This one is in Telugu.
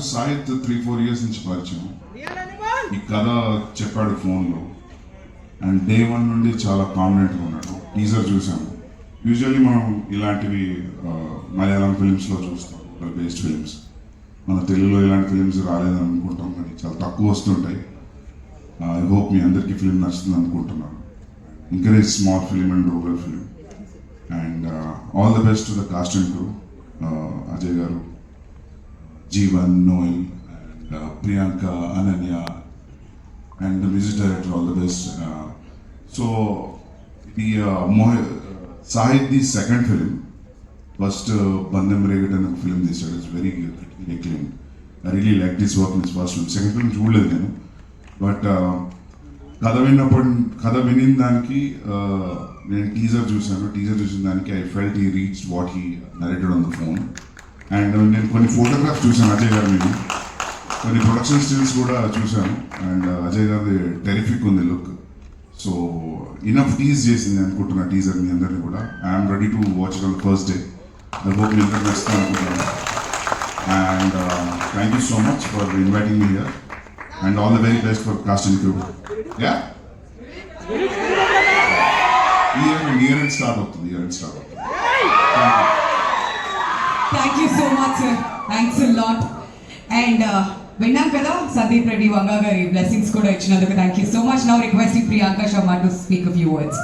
సాహిత్ త్రీ ఫోర్ ఇయర్స్ నుంచి పరిచయం. ఈ కథ చెప్పాడు ఫోన్లో. అండ్ డే వన్ నుండి చాలా కాన్ఫిడెంట్గా ఉన్నాడు. టీజర్ చూసాము యూజువల్లీ మనం ఇలాంటివి మలయాళం ఫిలిమ్స్లో చూస్తాం. బేస్డ్ ఫిలిమ్స్ మన తెలుగులో ఇలాంటి ఫిలిమ్స్ రాలేదని అనుకుంటాం కానీ చాలా తక్కువ వస్తుంటాయి. ఐ హోప్ మీ అందరికీ ఫిలిం నచ్చుతుంది అనుకుంటున్నాను. Film and rural film. And uh, all the best to the cast and crew, uh, Ajay Garu, Jeevan, Noel, and uh, Priyanka, Ananya, and the music director, all the best. Uh, so, the uh, Moh- Sahid, the second film, first uh, Bandam Regat and film this year is very critically acclaimed. I really liked this work in his first film. Second film చూడలేదు నేను బట్ కథ విన్నప్పుడు కథ వినిన దానికి ఆ, నేను టీజర్ చూశాను టీజర్ చూసిన దానికి ఐ ఫెల్ట్ ఈ reach what he narrated on the phone and నేను కొన్ని ఫోటోగ్రాఫ్స్ చూశాను అజయ్ గారు నేను కొన్ని ప్రొడక్షన్ స్టిల్స్ కూడా చూశాను. అండ్ అజయ్ గారిది టెరిఫిక్ ఉంది లుక్ సో ఇనఫ్ టీజ్ చేసింది అనుకుంటున్నా టీజర్ మీ అందరినీ కూడా. I'm ready to watch on first day I hope మీ అందరికి నచ్చుతా అనుకుంటున్నాను. And thank you so much for inviting me here and all the very best for cast and crew yeah year year and start అవుతుంది ఇయర్ అండ్ స్టార్ట్ అవుతుంది thank you so much sir thanks lot and విన్నాం కదా సందీప్ రెడ్డి వంగా గారి బ్లెస్సింగ్స్ కూడా ఇచ్చినందుకు. Thank you so much now requesting Priyanka Sharma to speak of you words